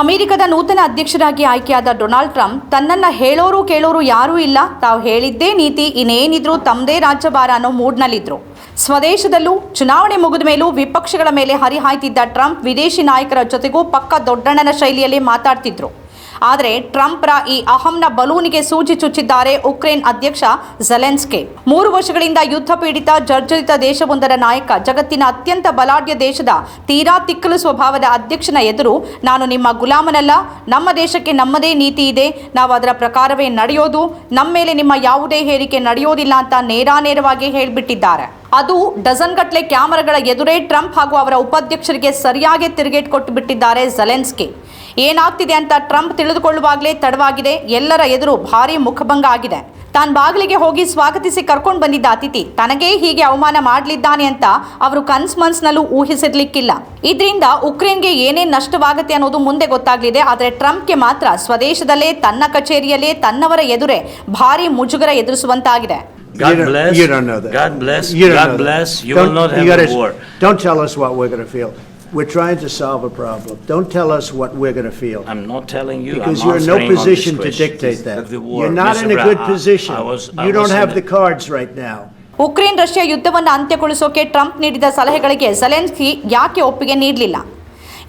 ಅಮೆರಿಕದ ನೂತನ ಅಧ್ಯಕ್ಷರಾಗಿ ಆಯ್ಕೆಯಾದ ಡೊನಾಲ್ಡ್ ಟ್ರಂಪ್, ತನ್ನನ್ನ ಹೇಳೋರು ಕೇಳೋರು ಯಾರೂ ಇಲ್ಲ. ತಾವು ಹೇಳಿದ್ದೇ ನೀತಿ, ಇನ್ನೇನಿದ್ರು ತಮ್ಮದೇ ರಾಜ್ಯಭಾರ ಅನ್ನೋ ಮೂಡ್ನಲ್ಲಿದ್ದರು ಸ್ವದೇಶದಲ್ಲೂ ಚುನಾವಣೆ ಮುಗಿದ ಮೇಲೂ ವಿಪಕ್ಷಗಳ ಮೇಲೆ ಹರಿಹಾಯ್ತಿದ್ದ ಟ್ರಂಪ್ ವಿದೇಶಿ ನಾಯಕರ ಜೊತೆಗೂ ಪಕ್ಕ ದೊಡ್ಡಣ್ಣನ ಶೈಲಿಯಲ್ಲಿ ಮಾತಾಡ್ತಿದ್ರು. ಆದರೆ ಟ್ರಂಪ್ರ ಈ ಅಹಂನ ಬಲೂನಿಗೆ ಸೂಜಿ ಚುಚ್ಚಿದ್ದಾರೆ ಉಕ್ರೇನ್ ಅಧ್ಯಕ್ಷ ಝೆಲೆನ್ಸ್ಕೆ. ಮೂರು ವರ್ಷಗಳಿಂದ ಯುದ್ಧ ಪೀಡಿತ, ಜರ್ಜರಿತ ದೇಶವೊಂದರ ನಾಯಕ, ಜಗತ್ತಿನ ಅತ್ಯಂತ ಬಲಾಢ್ಯ ದೇಶದ ತೀರಾ ತಿಕ್ಕಲು ಸ್ವಭಾವದ ಅಧ್ಯಕ್ಷನ ಎದುರು ನಾನು ನಿಮ್ಮ ಗುಲಾಮನಲ್ಲ, ನಮ್ಮ ದೇಶಕ್ಕೆ ನಮ್ಮದೇ ನೀತಿ ಇದೆ, ನಾವು ಅದರ ಪ್ರಕಾರವೇ ನಡೆಯೋದು, ನಮ್ಮ ಮೇಲೆ ನಿಮ್ಮ ಯಾವುದೇ ಹೇರಿಕೆ ನಡೆಯೋದಿಲ್ಲ ಅಂತ ನೇರಾನೇರವಾಗಿ ಹೇಳಿಬಿಟ್ಟಿದ್ದಾರೆ. ಅದು ಡಜನ್ ಗಟ್ಟಲೆ ಕ್ಯಾಮರಾಗಳ ಎದುರೇ ಟ್ರಂಪ್ ಹಾಗೂ ಅವರ ಉಪಾಧ್ಯಕ್ಷರಿಗೆ ಸರಿಯಾಗಿ ತಿರುಗೇಟ್ ಕೊಟ್ಟು ಬಿಟ್ಟಿದ್ದಾರೆ ಝೆಲೆನ್ಸ್ಕಿ. ಏನಾಗ್ತಿದೆ ಅಂತ ಟ್ರಂಪ್ ತಿಳಿದುಕೊಳ್ಳುವಾಗಲೇ ತಡವಾಗಿದೆ. ಎಲ್ಲರ ಎದುರು ಭಾರಿ ಮುಖಭಂಗ ಆಗಿದೆ. ತಾನು ಬಾಗಿಲಿಗೆ ಹೋಗಿ ಸ್ವಾಗತಿಸಿ ಕರ್ಕೊಂಡು ಬಂದಿದ್ದ ಅತಿಥಿ ತನಗೇ ಹೀಗೆ ಅವಮಾನ ಮಾಡಲಿದ್ದಾನೆ ಅಂತ ಅವರು ಕನ್ಸ್ ಮನ್ಸ್ನಲ್ಲೂ ಊಹಿಸಿರ್ಲಿಕ್ಕಿಲ್ಲ. ಇದರಿಂದ ಉಕ್ರೇನ್ಗೆ ಏನೇನು ನಷ್ಟವಾಗುತ್ತೆ ಅನ್ನೋದು ಮುಂದೆ ಗೊತ್ತಾಗಲಿದೆ. ಆದರೆ ಟ್ರಂಪ್ಗೆ ಮಾತ್ರ ಸ್ವದೇಶದಲ್ಲೇ ತನ್ನ ಕಚೇರಿಯಲ್ಲೇ ತನ್ನವರ ಎದುರೇ ಭಾರಿ ಮುಜುಗರ ಎದುರಿಸುವಂತಾಗಿದೆ. God You don't- bless. You don't know that. God bless. You don't God know that. bless. You Don't- will not you have gotta a s- war. Don't tell us what we're gonna feel. We're trying to solve a problem. Don't tell us what we're gonna feel. I'm not telling you. Because I'm you're in no answering on this position to question. dictate that. The war. You're not Mr. in a Brown, good I- position. I was- I You don't was have in the a- cards right now. Ukraine Russia ಯುದ್ಧವನ್ನು ಅಂತ್ಯಗೊಳಿಸೋಕೆ Trump ನೀಡಿದ ಸಲಹೆಗಳಿಗೆ Zelensky ಯಾಕೆ ಒಪ್ಪಿಗೆ ನೀಡಲಿಲ್ಲ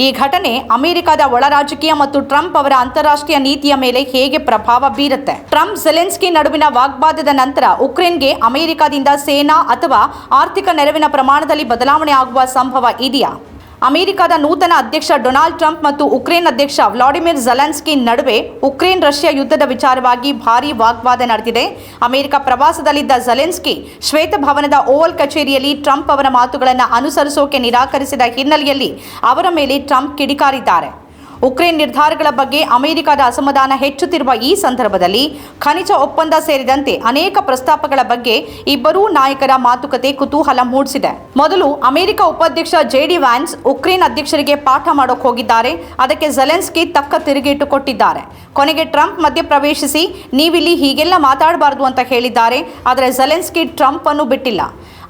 ಈ ಘಟನೆ ಅಮೆರಿಕದ ಒಳ ರಾಜಕೀಯ ಮತ್ತು ಟ್ರಂಪ್ ಅವರ ಅಂತಾರಾಷ್ಟ್ರೀಯ ನೀತಿಯ ಮೇಲೆ ಹೇಗೆ ಪ್ರಭಾವ ಬೀರುತ್ತೆ? ಟ್ರಂಪ್, ಜೆಲೆನ್ಸ್ಕಿ ನಡುವಿನ ವಾಗ್ವಾದದ ನಂತರ ಉಕ್ರೇನ್ಗೆ ಅಮೆರಿಕದಿಂದ ಸೇನಾ ಅಥವಾ ಆರ್ಥಿಕ ನೆರವಿನ ಪ್ರಮಾಣದಲ್ಲಿ ಬದಲಾವಣೆ ಆಗುವ ಸಂಭವ ಇದೆಯಾ? ಅಮೆರಿಕದ ನೂತನ ಅಧ್ಯಕ್ಷ ಡೊನಾಲ್ಡ್ ಟ್ರಂಪ್ ಮತ್ತು ಉಕ್ರೇನ್ ಅಧ್ಯಕ್ಷ ವ್ಲಾಡಿಮಿರ್ ಝಲೆನ್ಸ್ಕಿ ನಡುವೆ ಉಕ್ರೇನ್ ರಷ್ಯಾ ಯುದ್ಧದ ವಿಚಾರವಾಗಿ ಭಾರೀ ವಾಗ್ವಾದ ನಡೆದಿದೆ. ಅಮೆರಿಕ ಪ್ರವಾಸದಲ್ಲಿದ್ದ ಝಲೆನ್ಸ್ಕಿ ಶ್ವೇತಭವನದ ಓವಲ್ ಕಚೇರಿಯಲ್ಲಿ ಟ್ರಂಪ್ ಅವರ ಮಾತುಗಳನ್ನು ಅನುಸರಿಸೋಕೆ ನಿರಾಕರಿಸಿದ ಹಿನ್ನೆಲೆಯಲ್ಲಿ ಅವರ ಮೇಲೆ ಟ್ರಂಪ್ ಕಿಡಿಕಾರಿದ್ದಾರೆ. ಉಕ್ರೇನ್ ನಿರ್ಧಾರಗಳ ಬಗ್ಗೆ ಅಮೆರಿಕದ ಅಸಮಾಧಾನ ಹೆಚ್ಚುತ್ತಿರುವ ಈ ಸಂದರ್ಭದಲ್ಲಿ ಖನಿಜ ಒಪ್ಪಂದ ಸೇರಿದಂತೆ ಅನೇಕ ಪ್ರಸ್ತಾಪಗಳ ಬಗ್ಗೆ ಇಬ್ಬರೂ ನಾಯಕರ ಮಾತುಕತೆ ಕುತೂಹಲ ಮೂಡಿಸಿದೆ. ಮೊದಲು ಅಮೆರಿಕ ಉಪಾಧ್ಯಕ್ಷ ಜೆಡಿ ವ್ಯಾನ್ಸ್ ಉಕ್ರೇನ್ ಅಧ್ಯಕ್ಷರಿಗೆ ಪಾಠ ಮಾಡೋಕೆ ಹೋಗಿದ್ದಾರೆ. ಅದಕ್ಕೆ ಜೆಲೆನ್ಸ್ಕಿ ತಕ್ಕ ತಿರುಗೇಟು ಕೊಟ್ಟಿದ್ದಾರೆ. ಕೊನೆಗೆ ಟ್ರಂಪ್ ಮಧ್ಯೆ ಪ್ರವೇಶಿಸಿ, ನೀವಿಲ್ಲಿ ಹೀಗೆಲ್ಲ ಮಾತಾಡಬಾರದು ಅಂತ ಹೇಳಿದ್ದಾರೆ. ಆದರೆ ಝಲೆನ್ಸ್ಕಿ ಟ್ರಂಪ್ ಅನ್ನು ಬಿಟ್ಟಿಲ್ಲ.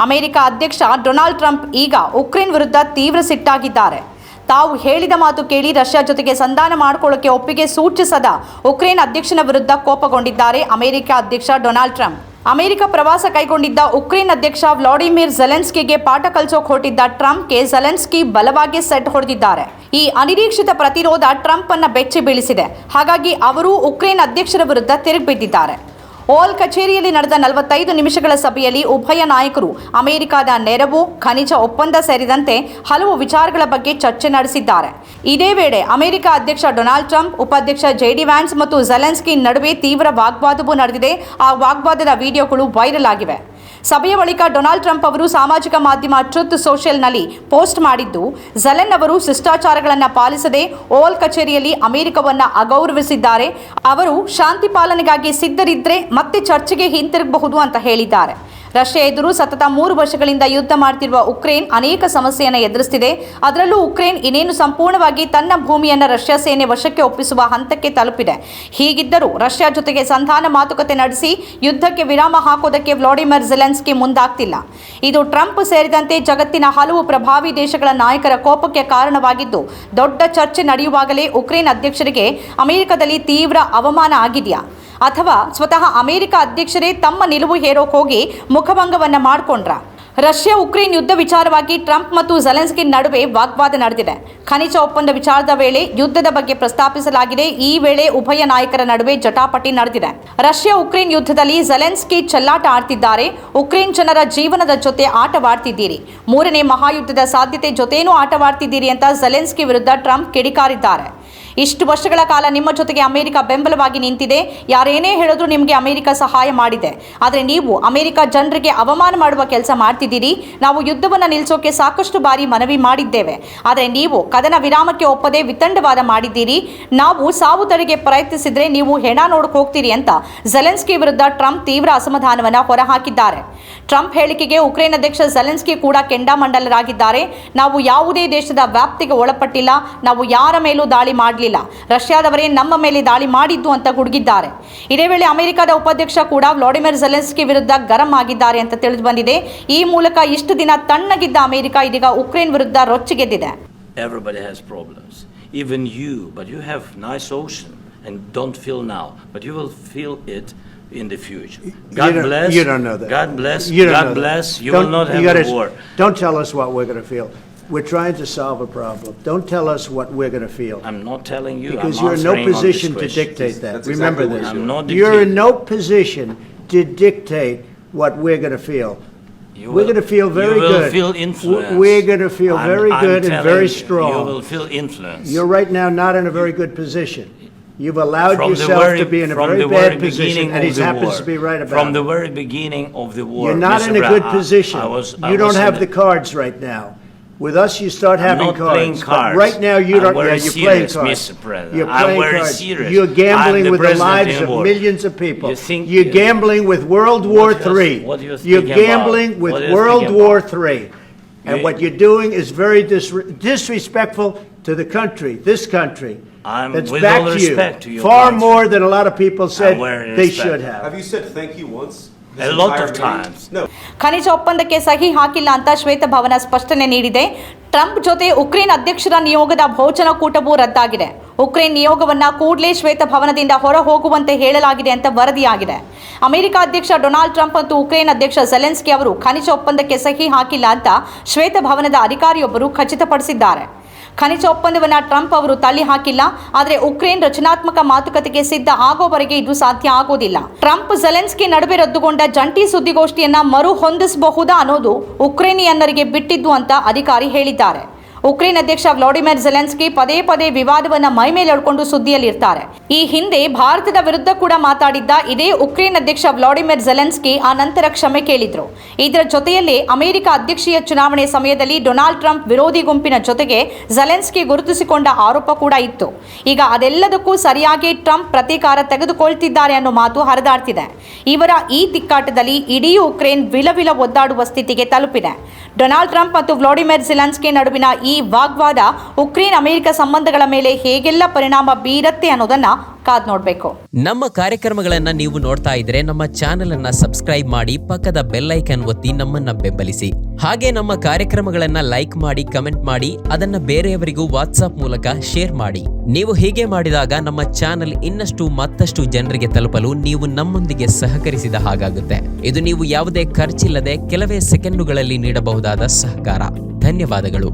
ಅಮೆರಿಕ ಅಧ್ಯಕ್ಷ ಡೊನಾಲ್ಡ್ ಟ್ರಂಪ್ ಈಗ ಉಕ್ರೇನ್ ವಿರುದ್ಧ ತೀವ್ರ ಸಿಟ್ಟಾಗಿದ್ದಾರೆ. ತಾವು ಹೇಳಿದ ಮಾತು ಕೇಳಿ ರಷ್ಯಾ ಜೊತೆಗೆ ಸಂಧಾನ ಮಾಡಿಕೊಳ್ಳೋಕೆ ಒಪ್ಪಿಗೆ ಸೂಚಿಸದ ಉಕ್ರೇನ್ ಅಧ್ಯಕ್ಷನ ವಿರುದ್ಧ ಕೋಪಗೊಂಡಿದ್ದಾರೆ ಅಮೆರಿಕ ಅಧ್ಯಕ್ಷ ಡೊನಾಲ್ಡ್ ಟ್ರಂಪ್. ಅಮೆರಿಕ ಪ್ರವಾಸ ಕೈಗೊಂಡಿದ್ದ ಉಕ್ರೇನ್ ಅಧ್ಯಕ್ಷ ವ್ಲಾಡಿಮಿರ್ ಝಲೆನ್ಸ್ಕಿಗೆ ಪಾಠ ಕಲಿಸೋಕೆ ಹೊರಟಿದ್ದ ಟ್ರಂಪ್ಗೆ ಝಲೆನ್ಸ್ಕಿ ಬಲವಾಗಿ ಸೆಟ್ ಹೊಡೆದಿದ್ದಾರೆ. ಈ ಅನಿರೀಕ್ಷಿತ ಪ್ರತಿರೋಧ ಟ್ರಂಪ್ ಅನ್ನ ಬೆಚ್ಚಿ ಬೀಳಿಸಿದೆ. ಹಾಗಾಗಿ ಅವರು ಉಕ್ರೇನ್ ಅಧ್ಯಕ್ಷರ ವಿರುದ್ಧ ತಿರುಗಿಬಿದ್ದಿದ್ದಾರೆ. ಓಲ್ ಕಚೇರಿಯಲ್ಲಿ ನಡೆದ ನಲವತ್ತೈದು ನಿಮಿಷಗಳ ಸಭೆಯಲ್ಲಿ ಉಭಯ ನಾಯಕರು ಅಮೆರಿಕದ ನೆರವು, ಖನಿಜ ಒಪ್ಪಂದ ಸೇರಿದಂತೆ ಹಲವು ವಿಚಾರಗಳ ಬಗ್ಗೆ ಚರ್ಚೆ ನಡೆಸಿದ್ದಾರೆ. ಇದೇ ವೇಳೆ ಅಮೆರಿಕ ಅಧ್ಯಕ್ಷ ಡೊನಾಲ್ಡ್ ಟ್ರಂಪ್, ಉಪಾಧ್ಯಕ್ಷ ಜೆಡಿ ವ್ಯಾನ್ಸ್ ಮತ್ತು ಝೆಲೆನ್ಸ್ಕಿ ನಡುವೆ ತೀವ್ರ ವಾಗ್ವಾದವೂ ನಡೆದಿದೆ. ಆ ವಾಗ್ವಾದದ ವಿಡಿಯೋಗಳು ವೈರಲ್ ಆಗಿವೆ. ಸಭೆಯ ಬಳಿಕ ಡೊನಾಲ್ಡ್ ಟ್ರಂಪ್ ಅವರು ಸಾಮಾಜಿಕ ಮಾಧ್ಯಮ ಟ್ರುತ್ ಸೋಷಿಯಲ್ನಲ್ಲಿ ಪೋಸ್ಟ್ ಮಾಡಿದ್ದು, ಝಲೆನ್ ಅವರು ಶಿಷ್ಟಾಚಾರಗಳನ್ನು ಪಾಲಿಸದೆ ಓಲ್ ಕಚೇರಿಯಲ್ಲಿ ಅಮೆರಿಕವನ್ನು ಅಗೌರವಿಸಿದ್ದಾರೆ. ಅವರು ಶಾಂತಿ ಪಾಲನೆಗಾಗಿ ಸಿದ್ಧರಿದ್ದರೆ ಮತ್ತೆ ಚರ್ಚೆಗೆ ಹಿಂತಿರುಗಬಹುದು ಅಂತ ಹೇಳಿದ್ದಾರೆ. ರಷ್ಯಾ ಎದುರು ಸತತ ಮೂರು ವರ್ಷಗಳಿಂದ ಯುದ್ಧ ಮಾಡ್ತಿರುವ ಉಕ್ರೇನ್ ಅನೇಕ ಸಮಸ್ಯೆಯನ್ನು ಎದುರಿಸುತ್ತಿದೆ ಅದರಲ್ಲೂ ಉಕ್ರೇನ್ ಇನ್ನೇನು ಸಂಪೂರ್ಣವಾಗಿ ತನ್ನ ಭೂಮಿಯನ್ನು ರಷ್ಯಾ ಸೇನೆ ವಶಕ್ಕೆ ಒಪ್ಪಿಸುವ ಹಂತಕ್ಕೆ ತಲುಪಿದೆ. ಹೀಗಿದ್ದರೂ ರಷ್ಯಾ ಜೊತೆಗೆ ಸಂಧಾನ ಮಾತುಕತೆ ನಡೆಸಿ ಯುದ್ಧಕ್ಕೆ ವಿರಾಮ ಹಾಕೋದಕ್ಕೆ ವ್ಲಾಡಿಮಿರ್ ಜೆಲೆನ್ಸ್ಕಿ ಮುಂದಾಗ್ತಿಲ್ಲ. ಇದು ಟ್ರಂಪ್ ಸೇರಿದಂತೆ ಜಗತ್ತಿನ ಹಲವು ಪ್ರಭಾವಿ ದೇಶಗಳ ನಾಯಕರ ಕೋಪಕ್ಕೆ ಕಾರಣವಾಗಿದ್ದು, ದೊಡ್ಡ ಚರ್ಚೆ ನಡೆಯುವಾಗಲೇ ಉಕ್ರೇನ್ ಅಧ್ಯಕ್ಷರಿಗೆ ಅಮೆರಿಕದಲ್ಲಿ ತೀವ್ರ ಅವಮಾನ ಆಗಿದೆಯಾ? ಅಥವಾ ಸ್ವತಃ ಅಮೆರಿಕ ಅಧ್ಯಕ್ಷರೇ ತಮ್ಮ ನಿಲುವು ಹೇರೋಕ್ ಹೋಗಿ ಮುಖಭಂಗವನ್ನು ಮಾಡಿಕೊಂಡ್ರ. ರಷ್ಯಾ ಉಕ್ರೇನ್ ಯುದ್ಧ ವಿಚಾರವಾಗಿ ಟ್ರಂಪ್ ಮತ್ತು ಝೆಲೆನ್ಸ್ಕಿ ನಡುವೆ ವಾಗ್ವಾದ ನಡೆದಿದೆ. ಖನಿಜ ಒಪ್ಪಂದ ವಿಚಾರದ ವೇಳೆ ಯುದ್ಧದ ಬಗ್ಗೆ ಪ್ರಸ್ತಾಪಿಸಲಾಗಿದೆ. ಈ ವೇಳೆ ಉಭಯ ನಾಯಕರ ನಡುವೆ ಜಟಾಪಟಿ ನಡೆದಿದೆ. ರಷ್ಯಾ ಉಕ್ರೇನ್ ಯುದ್ಧದಲ್ಲಿ ಝೆಲೆನ್ಸ್ಕಿ ಚೆಲ್ಲಾಟ ಆಡ್ತಿದ್ದಾರೆ. ಉಕ್ರೇನ್ ಜನರ ಜೀವನದ ಜೊತೆ ಆಟವಾಡ್ತಿದ್ದೀರಿ. ಮೂರನೇ ಮಹಾಯುದ್ಧದ ಸಾಧ್ಯತೆ ಜೊತೆನೂ ಆಟವಾಡ್ತಿದ್ದೀರಿ ಅಂತ ಝೆಲೆನ್ಸ್ಕಿ ವಿರುದ್ಧ ಟ್ರಂಪ್ ಕಿಡಿಕಾರಿದ್ದಾರೆ. ಇಷ್ಟು ವರ್ಷಗಳ ಕಾಲ ನಿಮ್ಮ ಜೊತೆಗೆ ಅಮೆರಿಕ ಬೆಂಬಲವಾಗಿ ನಿಂತಿದೆ. ಯಾರೇನೇ ಹೇಳಿದ್ರು ನಿಮಗೆ ಅಮೆರಿಕ ಸಹಾಯ ಮಾಡಿದೆ. ಆದರೆ ನೀವು ಅಮೆರಿಕ ಜನರಿಗೆ ಅವಮಾನ ಮಾಡುವ ಕೆಲಸ ಮಾಡ್ತಿದ್ದೀರಿ. ನಾವು ಯುದ್ಧವನ್ನು ನಿಲ್ಲಿಸೋಕೆ ಸಾಕಷ್ಟು ಬಾರಿ ಮನವಿ ಮಾಡಿದ್ದೇವೆ. ಆದರೆ ನೀವು ಕದನ ವಿರಾಮಕ್ಕೆ ಒಪ್ಪದೆ ವಿತಂಡವಾದ ಮಾಡಿದ್ದೀರಿ. ನಾವು ಸಾವು ತಡೆಗೆ ಪ್ರಯತ್ನಿಸಿದ್ರೆ ನೀವು ಹೆಣ ನೋಡಕ್ಕೆ ಹೋಗ್ತೀರಿ ಅಂತ ಝೆಲೆನ್ಸ್ಕಿ ವಿರುದ್ಧ ಟ್ರಂಪ್ ತೀವ್ರ ಅಸಮಾಧಾನವನ್ನು ಹೊರಹಾಕಿದ್ದಾರೆ. ಟ್ರಂಪ್ ಹೇಳಿಕೆಗೆ ಉಕ್ರೇನ್ ಅಧ್ಯಕ್ಷ ಜೆಲೆನ್ಸ್ಕಿ ಕೂಡ ಕೆಂಡಾಮಂಡಲರಾಗಿದ್ದಾರೆ ನಾವು ಯಾವುದೇ ದೇಶದ ವ್ಯಾಪ್ತಿಗೆ ಒಳಪಟ್ಟಿಲ್ಲ. ನಾವು ಯಾರ ಮೇಲೂ ದಾಳಿ ಮಾಡಲಿಲ್ಲ. ರಷ್ಯಾದವರೇ ನಮ್ಮ ಮೇಲೆ ದಾಳಿ ಮಾಡಿದ್ದು ಅಂತ ಗುಡುಗಿದ್ದಾರೆ ಇದೇ ವೇಳೆ ಅಮೆರಿಕದ ಉಪಾಧ್ಯಕ್ಷ ಕೂಡ ವ್ಲಾಡಿಮಿರ್ ಝೆಲೆನ್ಸ್ಕಿ ವಿರುದ್ಧ ಗರಂ ಆಗಿದ್ದಾರೆ ಅಂತ ತಿಳಿದು ಬಂದಿದೆ ಈ ಮೂಲಕ ಇಷ್ಟು ದಿನ ತಣ್ಣಗಿದ್ದ ಅಮೆರಿಕ ಇದೀಗ ಉಕ್ರೇನ್ ವಿರುದ್ಧ ರೊಚ್ಚಿಗೆದ್ದಿದೆ Everybody has problems. even you, but you have nice ocean and don't feel now, but you will feel it in the future. God You don't- bless. You don't know that. God bless. You don't know God that. bless. You Don't- will not you have gotta- a war. Don't tell us what we're going to feel. We're trying to solve a problem. Don't tell us what we're gonna feel. I'm not telling you. Because I'm you're in no answering on this position to question. dictate that. That's Remember exactly this. I'm not You're in dictating. no position to dictate what we're gonna feel. You We're will- gonna feel very You will good. feel W- influence. we're gonna feel I'm- very I'm good and telling very you, strong. You will feel influence. You're right now not in a very good position. You've allowed From the yourself very- to be in a from very the bad very position, beginning and of he the happens war. to be right about From the it. very beginning of the war. You're not Mr. in a Brown, good I- position. I was- I You don't have in the a- cards right now. With us, you start I'm having not playing cards. But cards. right now, you I'm don't, yeah, very you're playing serious, cards. Mr. President. You're I'm playing very cards. serious. You're gambling I'm the with the president lives in of war. millions of people. You think- You're gambling with World War What you- III. what you You're thinking about? gambling with What you World War about? III. And You- what you're doing is very dis- disrespectful to the country, this country. I'm- That's with back all to you. respect to your Far country. more than a lot of people said very they respect. should have. Have you said thank you once? A lot of times. No. ಖನಿಜ ಒಪ್ಪಂದಕ್ಕೆ ಸಹಿ ಹಾಕಿಲ್ಲ ಅಂತ ಶ್ವೇತಭವನ ಸ್ಪಷ್ಟನೆ ನೀಡಿದೆ Trump ಜೊತೆ Ukraine ಅಧ್ಯಕ್ಷರ ನಿಯೋಗದ ಭೋಜನ ಕೂಟವೂ ರದ್ದಾಗಿದೆ ಉಕ್ರೇನ್ ನಿಯೋಗವನ್ನ ಕೂಡಲೇ ಶ್ವೇತಭವನದಿಂದ ಹೊರ ಹೋಗುವಂತೆ ಹೇಳಲಾಗಿದೆ ಅಂತ ವರದಿಯಾಗಿದೆ ಅಮೆರಿಕ ಅಧ್ಯಕ್ಷ ಡೊನಾಲ್ಡ್ ಟ್ರಂಪ್ ಮತ್ತು ಉಕ್ರೇನ್ ಅಧ್ಯಕ್ಷ ಜೆಲೆನ್ಸ್ಕಿ ಅವರು ಖನಿಜ ಒಪ್ಪಂದಕ್ಕೆ ಸಹಿ ಹಾಕಿಲ್ಲ ಅಂತ ಶ್ವೇತಭವನದ ಅಧಿಕಾರಿಯೊಬ್ಬರು ಖಚಿತಪಡಿಸಿದ್ದಾರೆ ಖನಿಜ ಒಪ್ಪಂದವನ್ನ ಟ್ರಂಪ್ ಅವರು ತಳ್ಳಿ ಹಾಕಿಲ್ಲ, ಆದರೆ ಉಕ್ರೇನ್ ರಚನಾತ್ಮಕ ಮಾತುಕತೆಗೆ ಸಿದ್ಧ ಆಗೋವರೆಗೆ ಇದು ಸಾಧ್ಯ ಆಗೋದಿಲ್ಲ. ಟ್ರಂಪ್ ಜೆಲೆನ್ಸ್ಕಿ ನಡುವೆ ರದ್ದುಗೊಂಡ ಜಂಟಿ ಸುದ್ದಿಗೋಷ್ಠಿಯನ್ನ ಮರು ಹೊಂದಿಸಬಹುದಾ ಅನ್ನೋದು ಉಕ್ರೇನಿಯನ್ನರಿಗೆ ಬಿಟ್ಟಿದ್ದು ಅಂತ ಅಧಿಕಾರಿ ಹೇಳಿದ್ದಾರೆ. ಉಕ್ರೇನ್ ಅಧ್ಯಕ್ಷ ವ್ಲಾಡಿಮಿರ್ ಜೆಲೆನ್ಸ್ಕಿ ಪದೇ ಪದೇ ವಿವಾದವನ್ನ ಮೈಮೇಲೆ ಎಳ್ಕೊಂಡು ಸುದ್ದಿಯಲ್ಲಿರ್ತಾರೆ. ಈ ಹಿಂದೆ ಭಾರತದ ವಿರುದ್ಧ ಕೂಡ ಮಾತಾಡಿದ್ದ ಇದೇ ಉಕ್ರೇನ್ ಅಧ್ಯಕ್ಷ ವ್ಲಾಡಿಮಿರ್ ಜೆಲೆನ್ಸ್ಕಿ ಆ ನಂತರ ಕ್ಷಮೆ ಕೇಳಿದ್ರು. ಇದರ ಜೊತೆಯಲ್ಲೇ ಅಮೆರಿಕ ಅಧ್ಯಕ್ಷೀಯ ಚುನಾವಣೆ ಸಮಯದಲ್ಲಿ ಡೊನಾಲ್ಡ್ ಟ್ರಂಪ್ ವಿರೋಧಿ ಗುಂಪಿನ ಜೊತೆಗೆ ಜೆಲೆನ್ಸ್ಕಿ ಗುರುತಿಸಿಕೊಂಡ ಆರೋಪ ಕೂಡ ಇತ್ತು. ಈಗ ಅದೆಲ್ಲದಕ್ಕೂ ಸರಿಯಾಗಿ ಟ್ರಂಪ್ ಪ್ರತೀಕಾರ ತೆಗೆದುಕೊಳ್ತಿದ್ದಾರೆ ಅನ್ನೋ ಮಾತು ಹರಿದಾಡ್ತಿದೆ. ಇವರ ಈ ತಿಕ್ಕಾಟದಲ್ಲಿ ಇಡೀ ಉಕ್ರೇನ್ ವಿಲವಿಲ ಒದ್ದಾಡುವ ಸ್ಥಿತಿಗೆ ತಲುಪಿದೆ. ಡೊನಾಲ್ಡ್ ಟ್ರಂಪ್ ಮತ್ತು ವ್ಲಾಡಿಮಿರ್ ಜೆಲೆನ್ಸ್ಕಿ ನಡುವಿನ ಈ ವಾಗ್ವಾದ ಉಕ್ರೇನ್ ಅಮೆರಿಕ ಸಂಬಂಧಗಳ ಮೇಲೆ ಹೇಗೆಲ್ಲ ಪರಿಣಾಮ ಬೀರತ್ತೆ ಅನ್ನೋದನ್ನ ಕಾದ್ ನೋಡ್ಬೇಕು. ನಮ್ಮ ಕಾರ್ಯಕ್ರಮಗಳನ್ನ ನೀವು ನೋಡ್ತಾ ಇದ್ರೆ ನಮ್ಮ ಚಾನೆಲ್ ಅನ್ನ ಸಬ್ಸ್ಕ್ರೈಬ್ ಮಾಡಿ ಪಕ್ಕದ ಬೆಲ್ ಐಕನ್ ಒತ್ತಿ ನಮ್ಮನ್ನ ಬೆಂಬಲಿಸಿ. ಹಾಗೆ ನಮ್ಮ ಕಾರ್ಯಕ್ರಮಗಳನ್ನ ಲೈಕ್ ಮಾಡಿ, ಕಮೆಂಟ್ ಮಾಡಿ, ಅದನ್ನ ಬೇರೆಯವರಿಗೂ ವಾಟ್ಸ್ಆಪ್ ಮೂಲಕ ಶೇರ್ ಮಾಡಿ. ನೀವು ಹೀಗೆ ಮಾಡಿದಾಗ ನಮ್ಮ ಚಾನೆಲ್ ಇನ್ನಷ್ಟು ಮತ್ತಷ್ಟು ಜನರಿಗೆ ತಲುಪಲು ನೀವು ನಮ್ಮೊಂದಿಗೆ ಸಹಕರಿಸಿದ ಹಾಗಾಗುತ್ತೆ. ಇದು ನೀವು ಯಾವುದೇ ಖರ್ಚಿಲ್ಲದೆ ಕೆಲವೇ ಸೆಕೆಂಡುಗಳಲ್ಲಿ ನೀಡಬಹುದಾದ ಸಹಕಾರ. ಧನ್ಯವಾದಗಳು.